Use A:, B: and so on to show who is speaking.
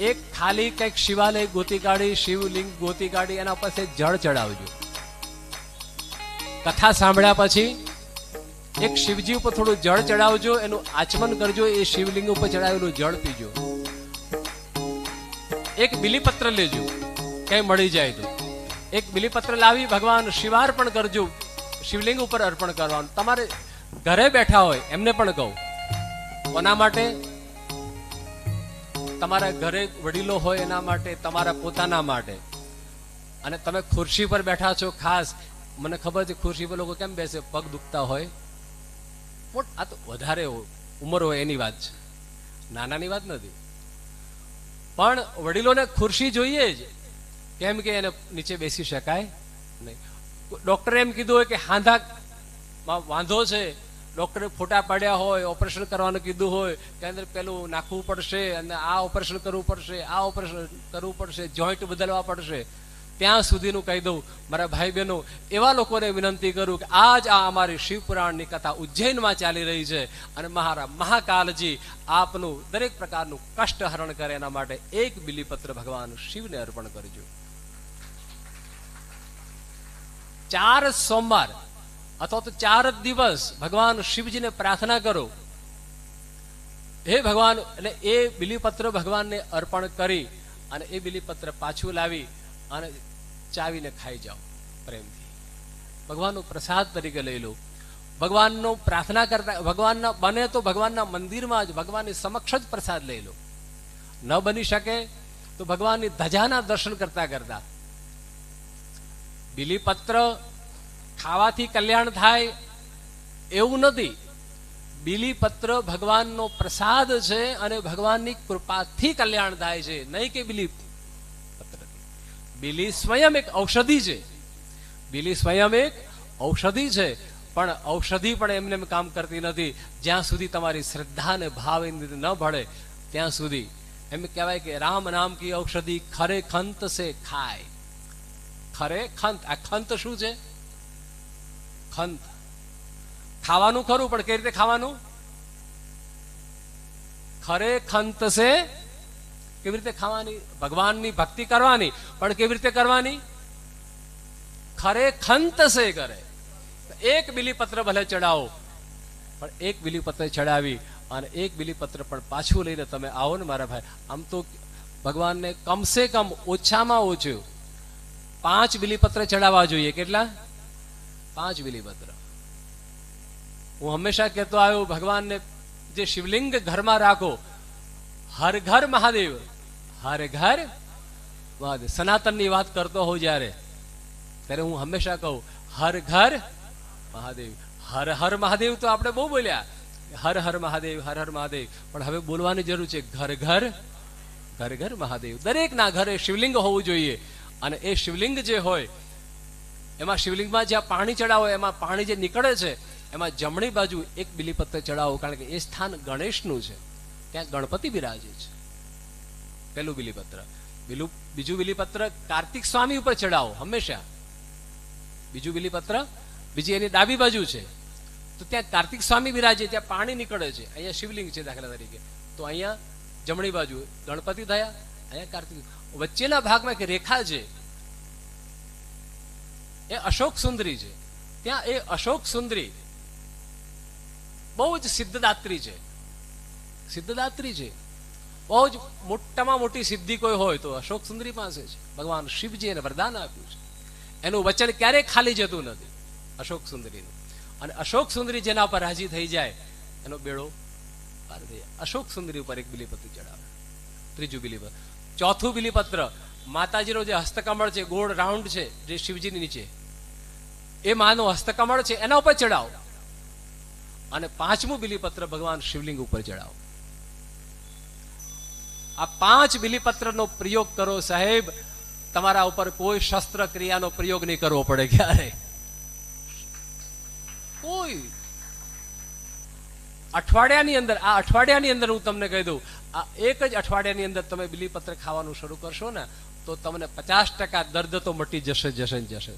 A: એક ખાલી કંઈક શિવાલય ગોતી કાઢી, શિવલિંગ ગોતી કાઢી, એના પાસે જળ ચડાવજો. કથા સાંભળ્યા પછી એક શિવજી ઉપર થોડું જળ ચડાવજો, એનું આચમન કરજો, એ શિવલિંગ ઉપર ચડાવેલું જળ પીજો. એક બિલીપત્ર લેજો કઈ મળી જાય તો. એક બિલીપત્ર લાવી, ભગવાન શિવાર્પણ કરજો, શિવલિંગ ઉપર અર્પણ કરવાનું. તમારે ઘરે બેઠા હોય, એમને પણ કહું. કોના માટે? તમારા ઘરે વડીલો હોય એના માટે, તમારા પોતાના માટે. અને તમે ખુરશી પર બેઠા છો, ખાસ. મને ખબર છે, ખુરશી પર લોકો કેમ બેસે? પગ દુખતા હોય. પણ આ તો વધારે ઉંમર હોય એની વાત છે. નાનાની વાત નથી. પણ વડીલોને ખુરશી જોઈએ જ. કેમ કે એને નીચે બેસી શકાય નહીં. ડૉક્ટરે એમ કીધું હોય કે હાંધામાં વાંધો છે. ડોક્ટરે ફોટા પાડ્યા હોય, ઓપરેશન કરવાનું કીધું હોય કે અંદર પેલું નાખવું પડશે અને આ ઓપરેશન કરવું પડશે, આ ઓપરેશન કરવું પડશે, જોઈન્ટ બદલવા પડશે. ત્યાં સુધીનું કહી દઉં, મારા ભાઈ બહેનો એવા લોકોને વિનંતી કરું કે આજ આ અમારી શિવપુરાણની કથા ઉજ્જૈનમાં ચાલી રહી છે અને મહારા મહાકાલજી આપનું દરેક પ્રકારનું કષ્ટ હરણ કરે એના માટે એક બિલીપત્ર ભગવાન શિવને અર્પણ કરજો. ચાર સોમવાર અથવા તો ચાર જ દિવસ ભગવાન શિવજીને પ્રાર્થના કરો. હે ભગવાન, એટલે એ બિલીપત્ર ભગવાનને અર્પણ કરી અને એ બિલીપત્ર પાછું લાવી અને ચાવીને ખાઈ જાઓ પ્રેમથી. ભગવાનનો પ્રસાદ તરીકે લઈ લો. ભગવાનનો પ્રાર્થના કરતા, ભગવાનના, બને તો ભગવાનના મંદિરમાં જ ભગવાનની સમક્ષ જ પ્રસાદ લઈ લો. ન બની શકે તો ભગવાનની ધજાના દર્શન કરતા કરતા. બિલીપત્ર ખાવાથી કલ્યાણ થાય, એવું નથી. બિલીપત્ર ભગવાનનો પ્રસાદ છે અને ભગવાનની કૃપાથી કલ્યાણ થાય છે. નહીં કે બિલી પત્ર બિલી સ્વયં એક ઔષધિ છે. બિલી સ્વયં એક ઔષધિ છે. પણ ઔષધિ પણ એમને એમ કામ કરતી નથી. જ્યાં સુધી તમારી શ્રદ્ધા અને ભાવ ન ભળે, ત્યાં સુધી. એમ કહેવાય કે રામ નામ કી ઔષધિ ખરે ખંત સે ખાય. ખરે ખંત. આ ખંત શું છે? ખંત ખાવાનું ખરું, પણ કઈ રીતે ખાવાનું? ખરે ખંત છે કેવી રીતે ખાવાની? ભગવાનની ભક્તિ કરવાની, પણ કેવી રીતે કરવાની? ખરે ખંત છે કરે એક બિલીપત્ર ભલે ચડાવો, પણ એક બિલીપત્ર ચડાવી અને એક બિલીપત્ર પણ પાછું લઈને તમે આવો ને મારા ભાઈ. આમ તો ભગવાનને કમસે કમ ઓછામાં ઓછું પાંચ બિલીપત્ર ચડાવવા જોઈએ. કેટલા? પાંચ બિલીપત્ર હું હંમેશા કહેતો આવ્યો, ભગવાનને જે શિવલિંગ ઘરમાં રાખો, હર ઘર મહાદેવ, હર ઘર મહાદેવ. સનાતનની વાત કરતો હોઉં જ્યારે, ત્યારે હું હંમેશા કહું, હર ઘર મહાદેવ. હર હર મહાદેવ તો આપણે બહુ બોલ્યા. હર હર મહાદેવ, હર હર મહાદેવ. પણ હવે બોલવાની જરૂર છે, ઘર ઘર ઘર ઘર મહાદેવ. દરેકના ઘરે શિવલિંગ હોવું જોઈએ. અને એ શિવલિંગ જે હોય એમાં શિવલિંગમાં જ્યાં પાણી ચડાવો, એમાં પાણી જે નીકળે છે, એમાં જમણી બાજુ એક બિલીપત્ર ચડાવો, કારણ કે એ સ્થાન ગણેશનું છે. ત્યાં ગણપતિ બિરાજે છે. પેલું બિલીપત્ર. બીલું, બીજું બિલીપત્ર કાર્તિક સ્વામી ઉપર ચડાવો, હંમેશા. બીજું બિલીપત્ર, બીજી એની ડાબી બાજુ છે. તો ત્યાં કાર્તિક સ્વામી બિરાજે, ત્યાં પાણી નીકળે છે. અહીંયા શિવલિંગ છે દાખલા તરીકે. તો અહીંયા જમણી બાજુ ગણપતિ થયા, અહીંયા કાર્તિક. વચ્ચેના ભાગમાં એક રેખા છે. એ અશોક સુંદરી છે. ત્યાં એ અશોક સુંદરી બહુ જ સિદ્ધદાત્રી છે. સિદ્ધદાત્રી છે. બહુ જ મોટામાં મોટી સિદ્ધિ કોઈ હોય તો અશોક સુંદરી પાસે છે. ભગવાન શિવજી એને વરદાન આપ્યું છે. એનું વચન ક્યારેય ખાલી જતું નથી. અશોક સુંદરીનું. અને અશોક સુંદરી જેના પર રાજી થઈ જાય, એનો બેડો પાર અશોક સુંદરી ઉપર એક બિલીપત્ર ચડાવે. ત્રીજું બિલીપત્ર. ચોથું બિલીપત્ર. માતાજીનો જે હસ્તકમળ છે, ગોળ રાઉન્ડ છે, જે શિવજીની નીચે, એ માનો હસ્તકમળ છે, એના ઉપર ચડાવો અને પાંચમું બિલીપત્ર ભગવાન શિવલિંગ ઉપર ચડાવો આ પાંચ બિલીપત્રનો પ્રયોગ કરો સાહેબ, તમારા ઉપર કોઈ શસ્ત્ર ક્રિયાનો પ્રયોગ નહીં કરવો પડે ક્યારે? કોઈ. અઠવાડિયાની અંદર, આ અઠવાડિયાની અંદર હું તમને કહી દઉં, આ એક જ અઠવાડિયાની અંદર તમે બિલીપત્ર ખાવાનું શરૂ કરશો ને તો તમને પચાસ ટકા દર્દ તો મટી જશે જશે ને જશે.